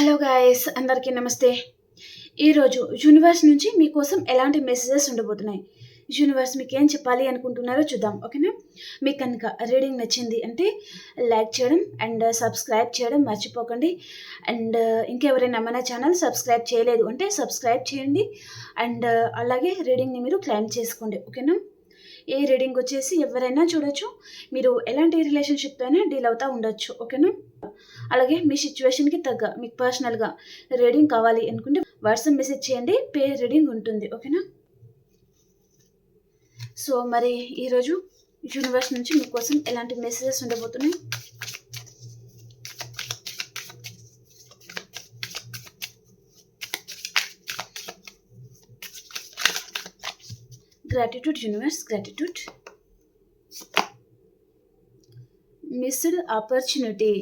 Hello guys అందరికీ నమస్తే. ఈరోజు యూనివర్స్ నుంచి మీకోసం ఎలాంటి మెసేజెస్ ఉండబోతున్నాయి? యూనివర్స్ మీకు ఏం చెప్పాలి అనుకుంటున్నారో చూద్దాం ఓకేనా? మీకు కనుక రీడింగ్ నచ్చింది అంటే లైక్ చేయడం అండ్ సబ్స్క్రైబ్ చేయడం మర్చిపోకండి. అండ్ uh, ఇంకెవరైనా మన ఛానల్ సబ్స్క్రైబ్ చేయలేదు అంటే సబ్స్క్రైబ్ చేయండి. అండ్ uh, అలాగే రీడింగ్ని మీరు క్లైమ్ చేసుకోండి ఓకేనా? ఏ రీడింగ్ వచ్చేసి ఎవరైనా చూడొచ్చు. మీరు ఎలాంటి రిలేషన్షిప్ అయినా డీల్ అవుతూ ఉండొచ్చు ఓకేనా? అలాగే మీ సిచ్యువేషన్కి తగ్గ మీకు పర్సనల్గా రీడింగ్ కావాలి అనుకుంటే వాట్సాప్ మెసేజ్ చేయండి పే రీడింగ్ ఉంటుంది ఓకేనా సో మరి ఈరోజు యూనివర్స్ నుంచి మీకోసం ఎలాంటి మెసేజెస్ ఉండబోతున్నాయి? Gratitude universe gratitude missed opportunity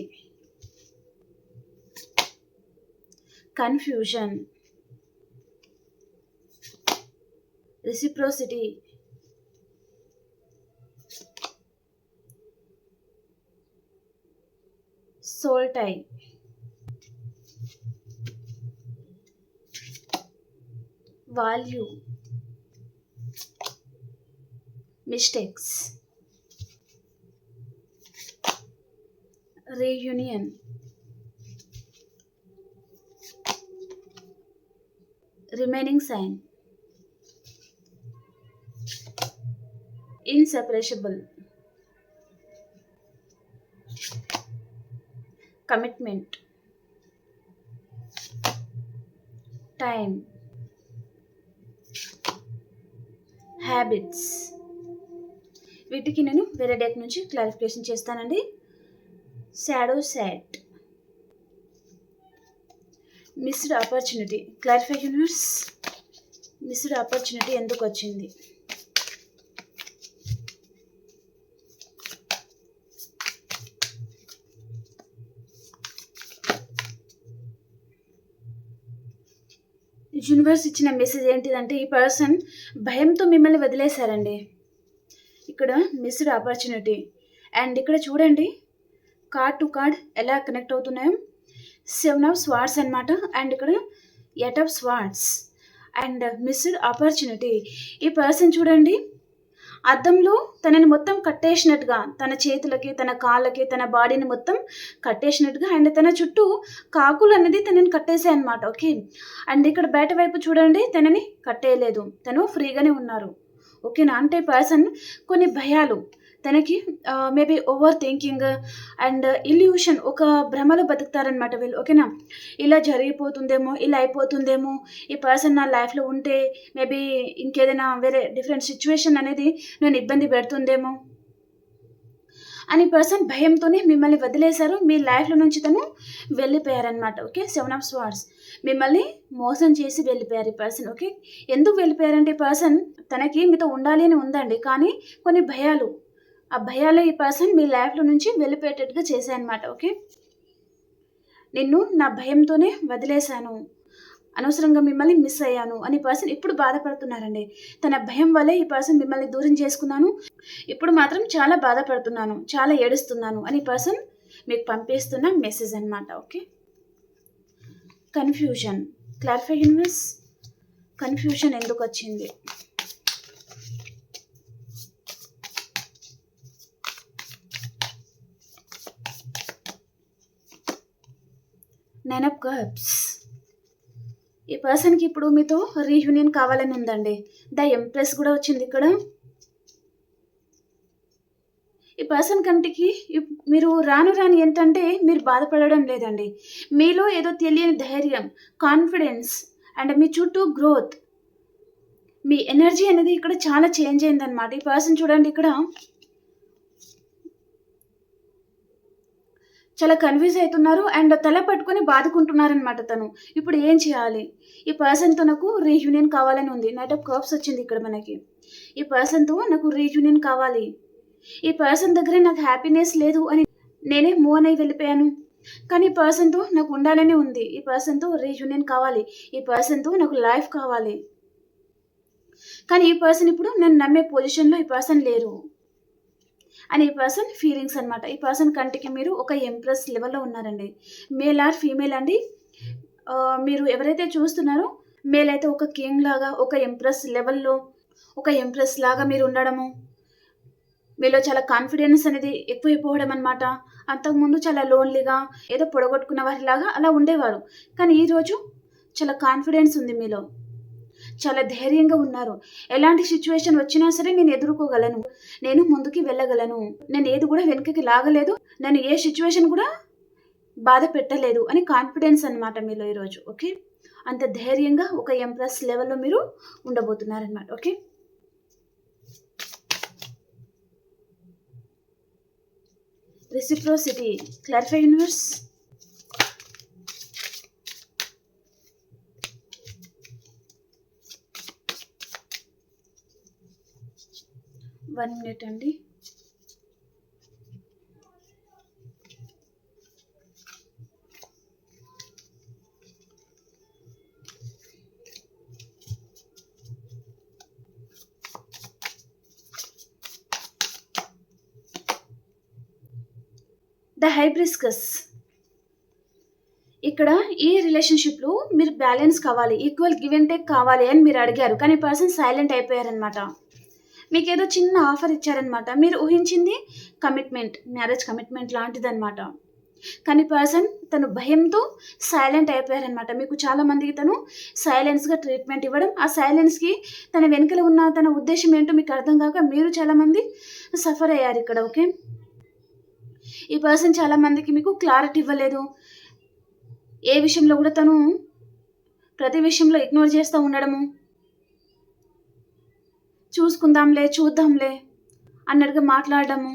confusion. Reciprocity. Soul tie value. Mistakes. Reunion remaining sign inseparable commitment time habits వీటికి నేను వేరే డేట్ నుంచి క్లారిఫికేషన్ చేస్తానండి shadow set missed opportunity clarify universe missed opportunity ఎందుకు వచ్చింది? యూనివర్స్ ఇచ్చిన మెసేజ్ ఏంటిదంటే ఈ పర్సన్ భయంతో మిమ్మల్ని వదిలేశారండి. ఇక్కడ మిస్డ్ ఆపర్చునిటీ అండ్ ఇక్కడ చూడండి కార్డ్ టు కార్డ్ ఎలా కనెక్ట్ అవుతున్నాయో. సెవెన్ ఆఫ్ స్వార్డ్స్ అనమాట అండ్ ఇక్కడ eight of swords. And missed opportunity. ఈ పర్సన్ చూడండి అద్దంలో తనని మొత్తం కట్టేసినట్టుగా తన చేతులకి తన కాళ్ళకి తన బాడీని మొత్తం కట్టేసినట్టుగా అండ్ తన చుట్టూ కాకులు అనేది తనని కట్టేసాయి అనమాట ఓకే? అండ్ ఇక్కడ బయట వైపు చూడండి తనని కట్టేయలేదు. తను ఫ్రీగానే ఉన్నారు. ఓకేనా? అంటే పర్సన్ కొన్ని భయాలు. తనకి maybe over thinking and illusion ఒక భ్రమలో బతుకుతారనమాట వీళ్ళు ఓకేనా? ఇలా జరిగిపోతుందేమో ఇలా అయిపోతుందేమో ఈ పర్సన్ నా లైఫ్లో ఉంటే మేబీ ఇంకేదైనా వేరే డిఫరెంట్ సిచ్యువేషన్ అనేది నేను ఇబ్బంది పెడుతుందేమో అని పర్సన్ భయంతోనే మిమ్మల్ని వదిలేశారు మీ లైఫ్లో నుంచి తను వెళ్ళిపోయారనమాట ఓకే? సెవెన్ ఆఫ్ స్వార్డ్స్ మిమ్మల్ని మోసం చేసి వెళ్ళిపోయారు ఈ పర్సన్ ఓకే? ఎందుకు వెళ్ళిపోయారంటే ఈ పర్సన్ తనకి మీతో ఉండాలి అని ఉందండి కానీ కొన్ని భయాలు ఆ భయాలు ఈ పర్సన్ మీ లైఫ్లో నుంచి వెళ్ళిపోయేటట్టుగా చేశాయన్నమాట ఓకే నిన్ను నా భయంతోనే వదిలేశాను. అనవసరంగా మిమ్మల్ని మిస్ అయ్యాను అని పర్సన్ ఇప్పుడు బాధపడుతున్నారండి. తన భయం వల్లే ఈ పర్సన్ మిమ్మల్ని దూరం చేసుకున్నాను. ఇప్పుడు మాత్రం చాలా బాధపడుతున్నాను చాలా ఏడుస్తున్నాను అని పర్సన్ మీకు పంపిస్తున్న మెసేజ్ అనమాట okay confusion clarify universe confusion ఎందుకు వచ్చింది? నైన్ ఆఫ్ కప్స్ ఈ పర్సన్కి ఇప్పుడు మీతో రీయూనియన్ కావాలని ఉందండి. ద ఎంప్రెస్ కూడా వచ్చింది ఇక్కడ. ఈ పర్సన్ కంటికి మీరు రాను రాని ఏంటంటే మీరు బాధపడడం లేదండి. మీలో ఏదో తెలియని ధైర్యం కాన్ఫిడెన్స్ అండ్ మీ చుట్టూ గ్రోత్. మీ ఎనర్జీ అనేది ఇక్కడ చాలా చేంజ్ అయిందనమాట ఈ పర్సన్ చూడండి ఇక్కడ. చాలా కన్ఫ్యూజ్ అవుతున్నారు అండ్ తల పట్టుకొని బాదుకుంటున్నారనమాట తను. ఇప్పుడు ఏం చేయాలి? ఈ పర్సన్తో నాకు రీయూనియన్ కావాలని ఉంది. నైట్ ఆఫ్ కర్ప్స్ వచ్చింది ఇక్కడ మనకి. ఈ పర్సన్తో నాకు రీయూనియన్ కావాలి. ఈ పర్సన్ దగ్గరే నాకు హ్యాపీనెస్ లేదు అని నేనే మూవ్ అని వెళ్ళిపోయాను. కానీ ఈ పర్సన్తో నాకు ఉండాలని ఉంది. ఈ పర్సన్తో రీయూనియన్ కావాలి. ఈ పర్సన్తో నాకు లైఫ్ కావాలి. కానీ ఈ పర్సన్ ఇప్పుడు నన్ను నమ్మే పొజిషన్లో ఈ పర్సన్ లేరు. అండ్ ఈ పర్సన్ ఫీలింగ్స్ అనమాట ఈ పర్సన్ కంటికి మీరు ఒక ఎంప్రెస్ లెవెల్లో ఉన్నారండి. మేల్ ఆర్ ఫీమేల్ అండి? మీరు ఎవరైతే చూస్తున్నారో మేల్ అయితే ఒక కింగ్ లాగా ఒక ఎంప్రెస్ లెవెల్లో ఒక ఎంప్రెస్ లాగా మీరు ఉండడము. మీలో చాలా కాన్ఫిడెన్స్ అనేది ఎక్కువైపోవడం అనమాట అంతకుముందు చాలా లోన్లీగా ఏదో పొడగొట్టుకున్న వారిలాగా అలా ఉండేవారు. కానీ ఈరోజు చాలా కాన్ఫిడెన్స్ ఉంది మీలో. చాలా ధైర్యంగా ఉన్నారు. ఎలాంటి సిచ్యువేషన్ వచ్చినా సరే నేను ఎదుర్కోగలను. నేను ముందుకి వెళ్ళగలను. నేను ఏది కూడా వెనుకకి లాగలేదు. నేను ఏ సిచ్యువేషన్ కూడా బాధ పెట్టలేదు అని కాన్ఫిడెన్స్ అనమాట మీలో ఈరోజు ఓకే అంత ధైర్యంగా ఒక ఎంప్రెస్ లెవెల్లో మీరు ఉండబోతున్నారనమాట okay reciprocity clarify universe one minute అండి. The hibiscus. ఇక్కడ ఈ రిలేషన్షిప్లో మీరు బ్యాలెన్స్ కావాలి ఈక్వల్ గివ్ అండ్ టేక్ కావాలి అని మీరు అడిగారు. కానీ పర్సన్ సైలెంట్ అయిపోయారనమాట మీకు ఏదో చిన్న ఆఫర్ ఇచ్చారనమాట మీరు ఊహించింది కమిట్మెంట్ మ్యారేజ్ కమిట్మెంట్ లాంటిదనమాట కానీ పర్సన్ తను భయంతో సైలెంట్ అయిపోయారనమాట మీకు చాలామందికి తను సైలెన్స్గా ట్రీట్మెంట్ ఇవ్వడం ఆ సైలెన్స్కి తన వెనుకలో ఉన్న తన ఉద్దేశం ఏంటో మీకు అర్థం కాక మీరు చాలామంది సఫర్ అయ్యారు ఇక్కడ ఓకే ఈ పర్సన్ చాలామందికి మీకు క్లారిటీ ఇవ్వలేదు. ఏ విషయంలో కూడా తను ప్రతి విషయంలో ఇగ్నోర్ చేస్తూ ఉండడము చూసుకుందాంలే చూద్దాంలే అన్నట్టుగా మాట్లాడము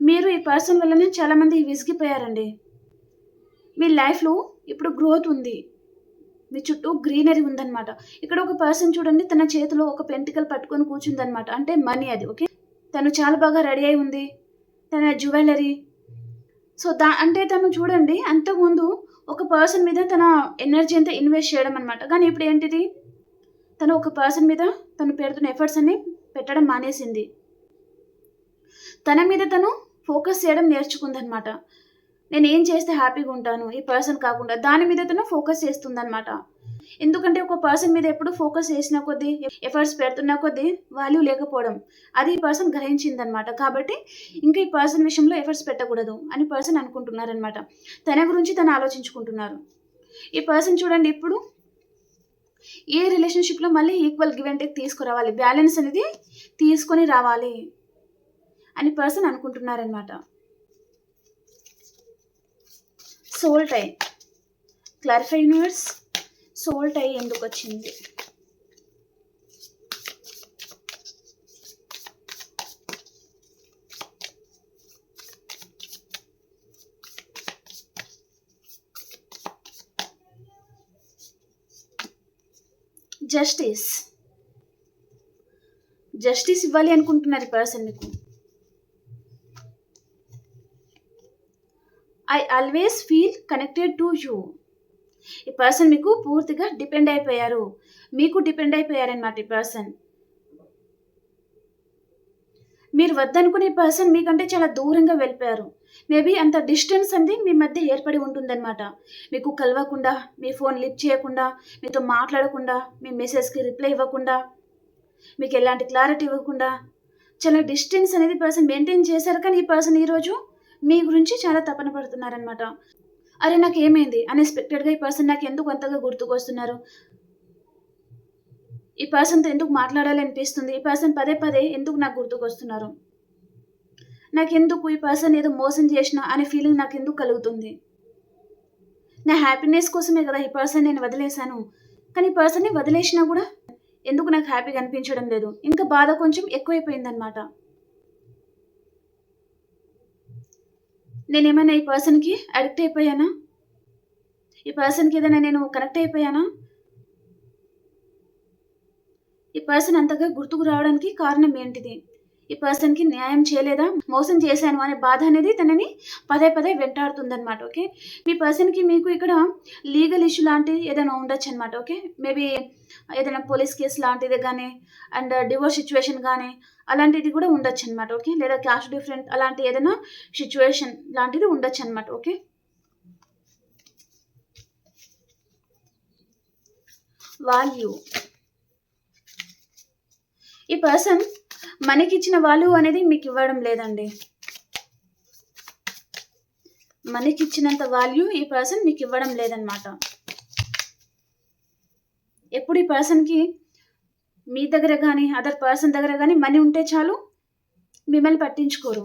మీరు ఈ పర్సన్ వల్లనే చాలామంది విసిగిపోయారండి. మీ లైఫ్లో ఇప్పుడు గ్రోత్ ఉంది. మీ చుట్టూ గ్రీనరీ ఉందన్నమాట. ఇక్కడ ఒక పర్సన్ చూడండి తన చేతిలో ఒక పెంటికల్ పట్టుకొని కూర్చుందనమాట అంటే మనీ అది ఓకే తను చాలా బాగా రెడీ అయి ఉంది. తన జ్యువెలరీ సో దా అంటే తను చూడండి అంతకుముందు ఒక పర్సన్ మీద తన ఎనర్జీ అంతా ఇన్వెస్ట్ చేయడం అనమాట కానీ ఇప్పుడు ఏంటిది? తను ఒక పర్సన్ మీద తను పెడుతున్న ఎఫర్ట్స్ అన్ని పెట్టడం మానేసింది. తన మీద తను ఫోకస్ చేయడం నేర్చుకుందనమాట నేను ఏం చేస్తే హ్యాపీగా ఉంటాను? ఈ పర్సన్ కాకుండా దాని మీద తను ఫోకస్ చేస్తుందనమాట ఎందుకంటే ఒక పర్సన్ మీద ఎప్పుడు ఫోకస్ చేసిన కొద్దీ ఎఫర్ట్స్ పెడుతున్న కొద్దీ వాల్యూ లేకపోవడం అది ఈ పర్సన్ గ్రహించిందనమాట కాబట్టి ఇంకా ఈ పర్సన్ విషయంలో ఎఫర్ట్స్ పెట్టకూడదు అని పర్సన్ అనుకుంటున్నారనమాట తన గురించి తను ఆలోచించుకుంటున్నారు. ఈ పర్సన్ చూడండి ఇప్పుడు ఏ రిలేషన్షిప్లో మళ్ళీ ఈక్వల్ గివ్ అండ్ టేక్ తీసుకురావాలి? బ్యాలెన్స్ అనేది తీసుకొని రావాలి అని person అనుకుంటున్నారనమాట soul tie clarify universe soul tie ఎందుకు వచ్చింది జస్టిస్ జస్టిస్ ఇవ్వాలి అనుకుంటున్నారు ఈ పర్సన్ మీకు. I always feel connected to you ఈ పర్సన్ మీకు పూర్తిగా డిపెండ్ అయిపోయారు. మీకు డిపెండ్ అయిపోయారనమాట ఈ పర్సన్ మీరు వద్దనుకునే పర్సన్ మీకంటే చాలా దూరంగా వెళ్ళిపోయారు. మేబీ అంత డిస్టెన్స్ అనేది మీ మధ్య ఏర్పడి ఉంటుందన్నమాట. మీకు కలవకుండా మీ ఫోన్ లిఫ్ట్ చేయకుండా మీతో మాట్లాడకుండా మీ మెసేజ్కి రిప్లై ఇవ్వకుండా మీకు ఎలాంటి క్లారిటీ ఇవ్వకుండా. చాలా డిస్టెన్స్ అనేది పర్సన్ మెయింటైన్ చేశారు కానీ ఈ పర్సన్ ఈరోజు మీ గురించి చాలా తపన పడుతున్నారనమాట అరే నాకు ఏమైంది అన్ఎక్స్పెక్టెడ్గా ఈ పర్సన్ నాకు ఎందుకు అంతగా గుర్తుకొస్తున్నారు? ఈ పర్సన్తో ఎందుకు మాట్లాడాలి అనిపిస్తుంది ఈ పర్సన్ పదే పదే ఎందుకు నాకు గుర్తుకొస్తున్నారు? నాకు ఎందుకు ఈ పర్సన్ ఏదో మోసం చేసిన అనే ఫీలింగ్ నాకు ఎందుకు కలుగుతుంది? నా హ్యాపీనెస్ కోసమే కదా ఈ పర్సన్ నేను వదిలేశాను. కానీ ఈ పర్సన్ని వదిలేసినా కూడా ఎందుకు నాకు హ్యాపీగా అనిపించడం లేదు? ఇంకా బాధ కొంచెం ఎక్కువైపోయిందనమాట నేనేమైనా ఈ పర్సన్కి అడిక్ట్ అయిపోయానా? ఈ పర్సన్కి ఏదైనా నేను కనెక్ట్ అయిపోయానా? ఈ పర్సన్ అంతగా గుర్తుకు రావడానికి కారణం ఏంటిది? ఈ పర్సన్కి న్యాయం చేయలేదా? మోసం చేశాను అనే బాధ అనేది తనని పదే పదే వెంటాడుతుందన్నమాట ఓకే? మీ పర్సన్కి మీకు ఇక్కడ లీగల్ ఇష్యూ లాంటిది ఏదైనా ఉండొచ్చు అనమాట ఓకే? మేబీ ఏదైనా పోలీస్ కేసు లాంటిది కానీ అండ్ డివోర్స్ సిచ్యువేషన్ కానీ అలాంటిది కూడా ఉండొచ్చు అనమాట ఓకే? లేదా క్యాష్ డిఫరెంట్ అలాంటి ఏదైనా సిచ్యువేషన్ లాంటిది ఉండొచ్చు అనమాట ఓకే? వాల్యూ ఈ పర్సన్ మనకిచ్చిన వాల్యూ అనేది మీకు ఇవ్వడం లేదండి. మనకిచ్చినంత వాల్యూ ఈ పర్సన్ మీకు ఇవ్వడం లేదనమాట ఎప్పుడు ఈ పర్సన్కి మీ దగ్గర కానీ అదర్ పర్సన్ దగ్గర కానీ మనీ ఉంటే చాలు మిమ్మల్ని పట్టించుకోరు.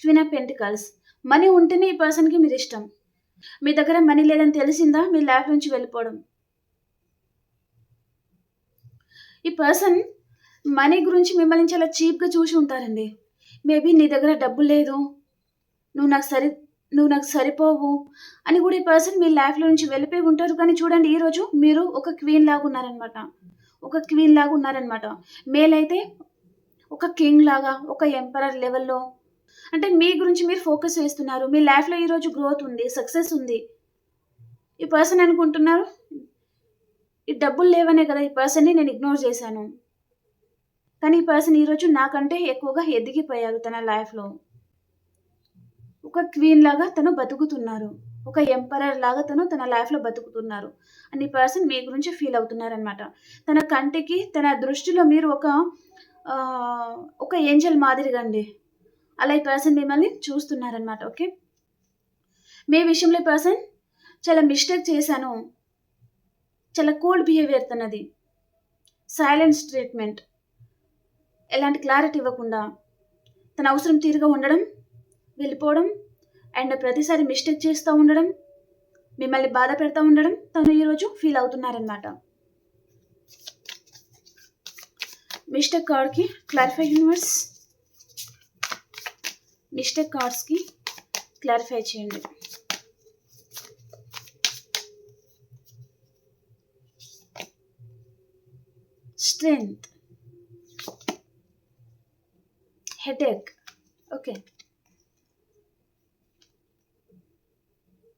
Queen of pentacles. మనీ ఉంటేనే ఈ పర్సన్కి మీరు ఇష్టం మీ దగ్గర మనీ లేదని తెలిసిందా? మీ లైఫ్ నుంచి వెళ్ళిపోవడం. ఈ పర్సన్ మనీ గురించి మిమ్మల్ని చాలా చీప్గా చూసి ఉంటారండి. మేబీ నీ దగ్గర డబ్బు లేదు. నువ్వు నాకు సరి నువ్వు నాకు సరిపోవు అని కూడా ఈ పర్సన్ మీ లైఫ్లో నుంచి వెళ్ళిపోయి ఉంటారు. కానీ చూడండి ఈరోజు మీరు ఒక క్వీన్ లాగా ఉన్నారనమాట ఒక క్వీన్ లాగా ఉన్నారనమాట మేల్ అయితే ఒక కింగ్ లాగా ఒక ఎంపరర్ లెవెల్లో. అంటే మీ గురించి మీరు ఫోకస్ చేస్తున్నారు. మీ లైఫ్లో ఈరోజు గ్రోత్ ఉంది సక్సెస్ ఉంది. ఈ పర్సన్ అనుకుంటున్నారు? ఈ డబ్బులు లేవనే కదా ఈ పర్సన్ని నేను ఇగ్నోర్ చేశాను. కానీ ఈ పర్సన్ ఈరోజు నాకంటే ఎక్కువగా ఎదిగిపోయారు తన లైఫ్లో ఒక క్వీన్ లాగా తను బతుకుతున్నారు. ఒక ఎంపరర్ లాగా తను తన లైఫ్లో బతుకుతున్నారు. అని పర్సన్ మీ గురించి ఫీల్ అవుతున్నారనమాట తన కంటికి తన దృష్టిలో మీరు ఒక ఒక ఏంజల్ మాదిరిగా అండి అలా ఈ పర్సన్ మిమ్మల్ని చూస్తున్నారనమాట ఓకే మీ విషయంలో ఈ పర్సన్ చాలా మిస్టేక్ చేశాను. చాలా కోల్డ్ బిహేవియర్ తనది. సైలెన్స్ ట్రీట్మెంట్ ఎలాంటి క్లారిటీ ఇవ్వకుండా తన అవసరం తీరుగా ఉండడం వెళ్ళిపోవడం అండ్ ప్రతిసారి మిస్టేక్ చేస్తూ ఉండడం మిమ్మల్ని బాధ పెడతా ఉండడం తను ఈరోజు ఫీల్ అవుతున్నారనమాట మిస్టేక్ కార్డ్కి క్లారిఫై యూనివర్స్ మిస్టేక్ కార్డ్స్కి క్లారిఫై చేయండి. స్ట్రెంగ్త్. హెడేక్. ఓకే.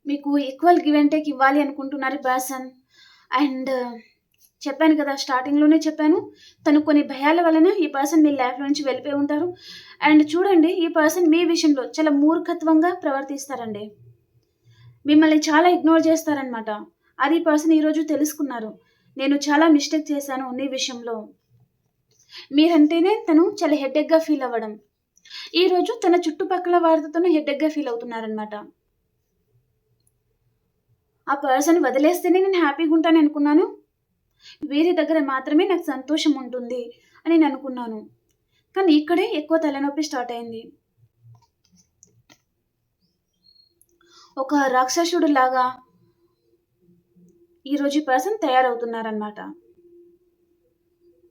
మీకు ఈక్వల్ గివ్ అండ్ టేక్ ఇవ్వాలి అనుకుంటున్నారు పర్సన్. అండ్ uh, చెప్పాను కదా స్టార్టింగ్లోనే చెప్పాను తను కొన్ని భయాల వలన ఈ పర్సన్ మీ లైఫ్ నుంచి వెళ్ళిపోయి ఉంటారు. అండ్ చూడండి ఈ పర్సన్ మీ విషయంలో చాలా మూర్ఖత్వంగా ప్రవర్తిస్తారండి. మిమ్మల్ని చాలా ఇగ్నోర్ చేస్తారనమాట అది పర్సన్ ఈరోజు తెలుసుకున్నారు. నేను చాలా మిస్టేక్ చేశాను నీ విషయంలో. మీరంటేనే తను చాలా హెడ్డెక్గా ఫీల్ అవ్వడం. ఈరోజు తన చుట్టుపక్కల వారితో తను ఫీల్ అవుతున్నారనమాట ఆ పర్సన్ వదిలేస్తేనే నేను హ్యాపీగా ఉంటాను అనుకున్నాను. వేరే దగ్గర మాత్రమే నాకు సంతోషం ఉంటుంది అని నేను అనుకున్నాను. కానీ ఇక్కడే ఎక్కువ తలనొప్పి స్టార్ట్ అయింది. ఒక రాక్షసుడు లాగా ఈరోజు ఈ పర్సన్ తయారవుతున్నారనమాట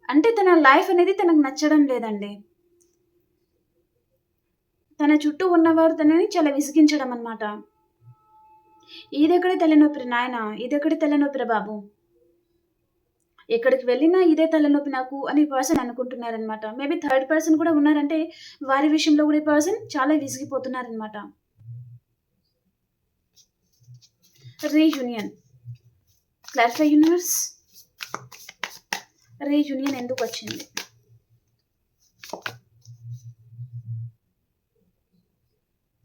అంటే తన లైఫ్ అనేది తనకు నచ్చడం లేదండి. తన చుట్టూ ఉన్నవారు తనని చాలా విసిగించడం అనమాట ఇదెక్కడ తలనొప్పి నాయన? ఇదెక్కడ తలనొప్పిరా బాబు? ఎక్కడికి వెళ్ళినా ఇదే తలనొప్పి నాకు అని పర్సన్ అనుకుంటున్నారనమాట మేబీ థర్డ్ పర్సన్ కూడా ఉన్నారంటే వారి విషయంలో కూడా ఈ పర్సన్ చాలా విసిగిపోతున్నారనమాట రీయూనియన్. క్లారిఫై యూనివర్స్ రీయూనియన్ ఎందుకు వచ్చింది?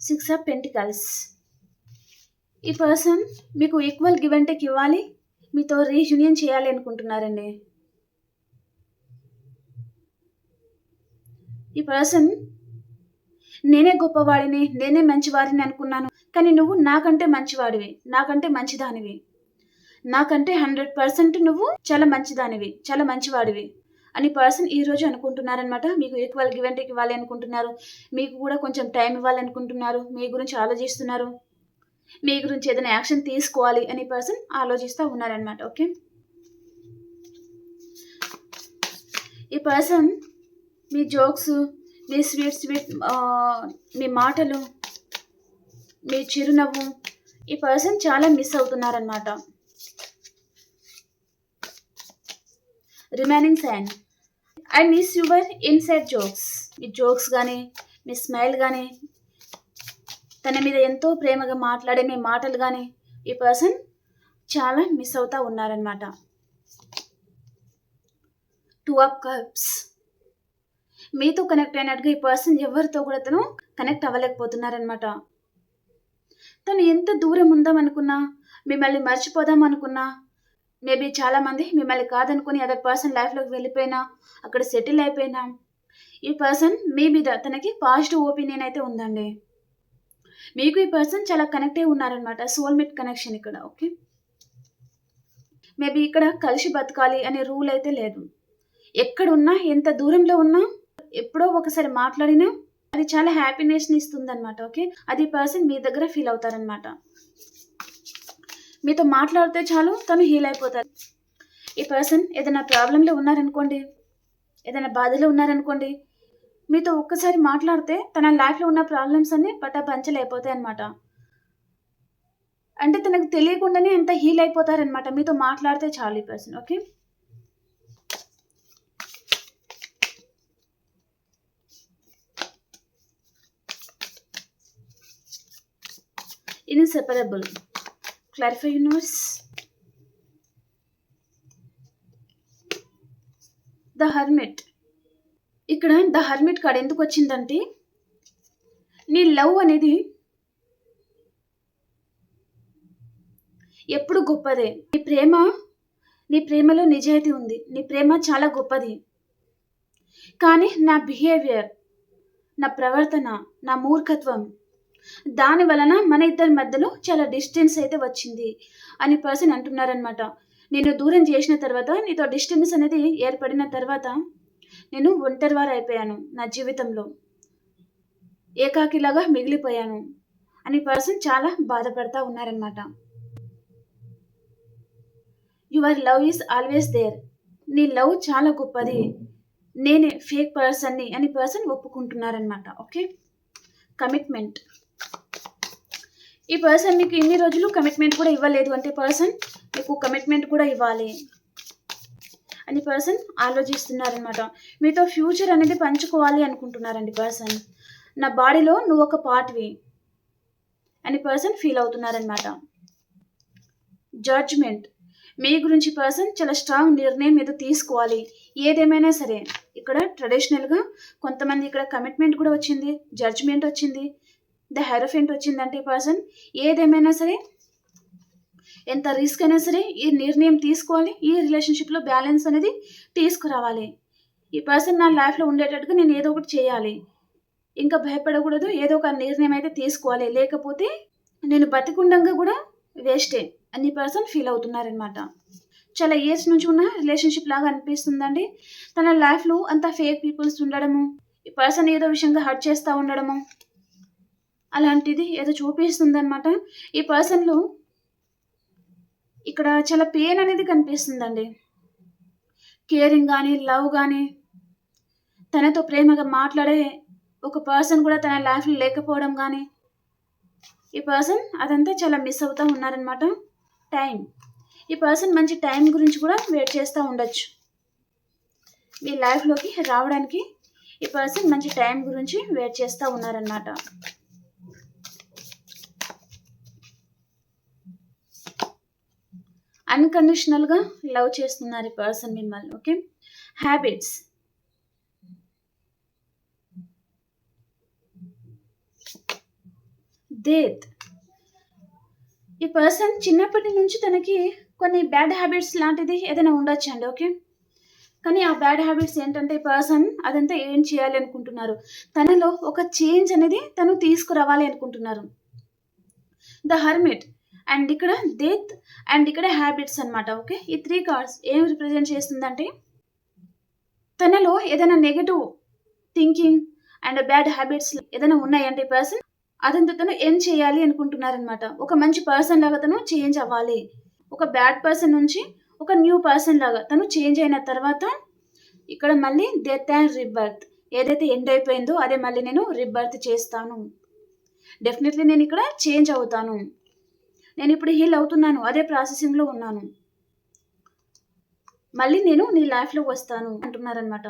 సిక్స్ ఆఫ్ పెంటికల్స్ ఈ పర్సన్ మీకు ఈక్వల్ గివ్ అండ్ టేక్ ఇవ్వాలి మీతో రీయూనియన్ చేయాలి అనుకుంటున్నారండి. ఈ పర్సన్ నేనే గొప్పవాడిని నేనే మంచివాడిని అనుకున్నాను కానీ నువ్వు నాకంటే మంచివాడివి నాకంటే మంచిదానివి. నాకంటే హండ్రెడ్ పర్సెంట్ నువ్వు చాలా మంచిదానివి చాలా మంచివాడివి అని పర్సన్ ఈ రోజు అనుకుంటున్నారనమాట మీకు ఈక్వల్ గివ్ అండ్ ఇవ్వాలి అనుకుంటున్నారు. మీకు కూడా కొంచెం టైం ఇవ్వాలనుకుంటున్నారు మీ గురించి ఆలోచిస్తున్నారు. మీ గురించి ఏదైనా యాక్షన్ తీసుకోవాలి అని పర్సన్ ఆలోచిస్తూ ఉన్నారనమాట ఓకే? ఈ పర్సన్ మీ జోక్స్ మీ స్వీట్ స్వీట్ మీ మాటలు మీ చిరునవ్వు ఈ పర్సన్ చాలా miss అవుతున్నారనమాట remaining sign I miss your inside jokes me jokes కానీ మీ స్మైల్ కానీ తన మీద ఎంతో ప్రేమగా మాట్లాడే మీ మాటలు కానీ ఈ పర్సన్ చాలా మిస్ అవుతా ఉన్నారనమాట టూ ఆఫ్ కప్స్ మీతో కనెక్ట్ అయినట్టుగా ఈ పర్సన్ ఎవరితో కూడా తను కనెక్ట్ అవ్వలేకపోతున్నారనమాట తను ఎంత దూరం ఉందాం అనుకున్నా మిమ్మల్ని మర్చిపోదాం అనుకున్నా. మేబీ చాలామంది మిమ్మల్ని కాదనుకుని అదర్ పర్సన్ లైఫ్లోకి వెళ్ళిపోయినా అక్కడ సెటిల్ అయిపోయినా. ఈ పర్సన్ మీ మీద తనకి పాజిటివ్ ఒపీనియన్ అయితే ఉందండి. మీకు ఈ పర్సన్ చాలా కనెక్ట్ అయి ఉన్నారనమాట సోల్మేట్ కనెక్షన్ ఇక్కడ ఓకే? మేబీ ఇక్కడ కలిసి బతకాలి అనే రూల్ అయితే లేదు. ఎక్కడున్నా ఎంత దూరంలో ఉన్నా ఎప్పుడో ఒకసారి మాట్లాడినా అది చాలా హ్యాపీనెస్ని ఇస్తుంది అనమాట ఓకే? అది పర్సన్ మీ దగ్గర ఫీల్ అవుతారనమాట మీతో మాట్లాడితే చాలు తను హీల్ అయిపోతారు. ఈ పర్సన్ ఏదైనా ప్రాబ్లంలో ఉన్నారనుకోండి ఏదైనా బాధలో ఉన్నారనుకోండి మీతో ఒక్కసారి మాట్లాడితే తన లైఫ్లో ఉన్న ప్రాబ్లమ్స్ అన్ని పటాపంచలు అయిపోతాయి అనమాట అంటే తనకు తెలియకుండానే అంత హీల్ అయిపోతారనమాట మీతో మాట్లాడితే చాలు ఈ person okay inseparable clarify universe the hermit ఇక్కడ ద హర్మిట్ కార్డ్ ఎందుకు వచ్చిందంటే నీ లవ్ అనేది ఎప్పుడు గొప్పదే. నీ ప్రేమ నీ ప్రేమలో నిజాయితీ ఉంది. నీ ప్రేమ చాలా గొప్పది. కానీ నా బిహేవియర్ నా ప్రవర్తన నా మూర్ఖత్వం దాని వలన మన ఇద్దరి మధ్యలో చాలా డిస్టెన్స్ అయితే వచ్చింది అని పర్సన్ అంటున్నారనమాట నేను దూరం చేసిన తర్వాత నీతో డిస్టెన్స్ అనేది ఏర్పడిన తర్వాత నేను ఒంటరివారు అయిపోయాను నా జీవితంలో. ఏకాకిలాగా మిగిలిపోయాను అని పర్సన్ చాలా బాధపడతా ఉన్నారనమాట your love is always there. నీ లవ్ చాలా గొప్పది. నేనే ఫేక్ పర్సన్ని అని పర్సన్ ఒప్పుకుంటున్నారనమాట ఓకే? కమిట్మెంట్. ఈ పర్సన్ మీకు ఇన్ని రోజులు కమిట్మెంట్ కూడా ఇవ్వలేదు అంటే పర్సన్ మీకు కమిట్మెంట్ కూడా ఇవ్వాలి. అని పర్సన్ ఆలోచిస్తున్నారనమాట మీతో ఫ్యూచర్ అనేది పంచుకోవాలి అనుకుంటున్నారండి పర్సన్ నా బాడీలో నువ్వు ఒక పార్ట్వి అని పర్సన్ ఫీల్ అవుతున్నారనమాట జడ్జ్మెంట్ మీ గురించి పర్సన్ చాలా స్ట్రాంగ్ నిర్ణయం ఏదో తీసుకోవాలి. ఏదేమైనా సరే. ఇక్కడ ట్రెడిషనల్గా కొంతమంది ఇక్కడ కమిట్మెంట్ కూడా వచ్చింది జడ్జ్మెంట్ వచ్చింది. ద హెరోఫెంట్ వచ్చిందంటే పర్సన్? ఏదేమైనా సరే ఎంత రిస్క్ అయినా సరే ఈ నిర్ణయం తీసుకోవాలి ఈ రిలేషన్షిప్లో బ్యాలెన్స్ అనేది తీసుకురావాలి. ఈ పర్సన్ నా లైఫ్లో ఉండేటట్టుగా నేను ఏదో ఒకటి చేయాలి. ఇంకా భయపడకూడదు ఏదో ఒక నిర్ణయం అయితే తీసుకోవాలి. లేకపోతే నేను బతికుండంగా కూడా వేస్టే అని పర్సన్ ఫీల్ అవుతున్నారనమాట చాలా ఇయర్స్ నుంచి ఉన్న రిలేషన్షిప్ లాగా అనిపిస్తుందండి. తన లైఫ్లో అంతా ఫేక్ పీపుల్స్ ఉండడము ఈ పర్సన్ ఏదో విషయంగా హర్ట్ చేస్తూ ఉండడము అలాంటిది ఏదో చూపిస్తుంది అనమాట ఈ పర్సన్లో ఇక్కడ చాలా పెయిన్ అనేది కనిపిస్తుందండి. కేరింగ్ కానీ లవ్ కానీ తనతో ప్రేమగా మాట్లాడే ఒక పర్సన్ కూడా తన లైఫ్లో లేకపోవడం కానీ ఈ పర్సన్ అదంతా చాలా మిస్ అవుతూ ఉన్నారనమాట టైం ఈ పర్సన్ మంచి టైం గురించి కూడా వెయిట్ చేస్తూ ఉండొచ్చు. మీ లైఫ్లోకి రావడానికి ఈ పర్సన్ మంచి టైం గురించి వెయిట్ చేస్తూ ఉన్నారనమాట అన్కండిషనల్గా లవ్ చేస్తున్నారు ఈ పర్సన్ మిమ్మల్ని ఓకే? హ్యాబిట్స్. డేత్. ఈ పర్సన్ చిన్నప్పటి నుంచి తనకి కొన్ని బ్యాడ్ హ్యాబిట్స్ లాంటిది ఏదైనా ఉండొచ్చండి ఓకే? కానీ ఆ బ్యాడ్ హ్యాబిట్స్ ఏంటంటే ఈ పర్సన్ అదంతా ఏం చేయాలి అనుకుంటున్నారు? తనలో ఒక చేంజ్ అనేది తను తీసుకురావాలి అనుకుంటున్నారు. The hermit. అండ్ ఇక్కడ డెత్ అండ్ ఇక్కడ హ్యాబిట్స్ అనమాట ఓకే? ఈ త్రీ కార్డ్స్ ఏం రిప్రజెంట్ చేస్తుందంటే తనలో ఏదైనా negative thinking and bad habits ఏదైనా ఉన్నాయంటే ఈ పర్సన్ అదంతా తను ఏం చేయాలి అనుకుంటున్నారనమాట ఒక మంచి పర్సన్ లాగా తను చేంజ్ అవ్వాలి. ఒక బ్యాడ్ పర్సన్ నుంచి ఒక న్యూ పర్సన్ లాగా తను చేంజ్ అయిన తర్వాత ఇక్కడ మళ్ళీ డెత్ అండ్ రిబర్త్ ఏదైతే ఎండ్ అయిపోయిందో అదే మళ్ళీ నేను రిబర్త్ చేస్తాను. డెఫినెట్లీ నేను ఇక్కడ చేంజ్ అవుతాను. నేను ఇప్పుడు హీల్ అవుతున్నాను. అదే ప్రాసెసింగ్లో ఉన్నాను. మళ్ళీ నేను నీ లైఫ్లో వస్తాను అంటున్నారనమాట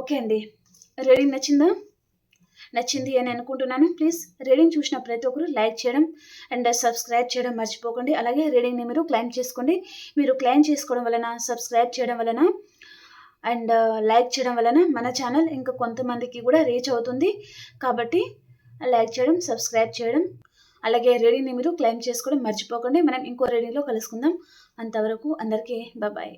ఓకే అండి. రీడింగ్ నచ్చిందా? నచ్చింది అని అనుకుంటున్నాను. ప్లీజ్ రీడింగ్ చూసిన ప్రతి ఒక్కరు లైక్ చేయడం అండ్ సబ్స్క్రైబ్ చేయడం మర్చిపోకండి. అలాగే రీడింగ్ని మీరు క్లైమ్ చేసుకోండి. మీరు క్లైమ్ చేసుకోవడం వలన సబ్స్క్రైబ్ చేయడం వలన అండ్ uh, లైక్ చేయడం వలన మన ఛానల్ ఇంకా కొంతమందికి కూడా రీచ్ అవుతుంది. కాబట్టి లైక్ చేయడం సబ్స్క్రైబ్ చేయడం అలాగే రీడింగ్ని మీరు క్లెయిమ్ చేసుకోవడం మర్చిపోకండి. మనం ఇంకో రీడింగ్లో కలుసుకుందాం. అంతవరకు అందరికీ బాయ్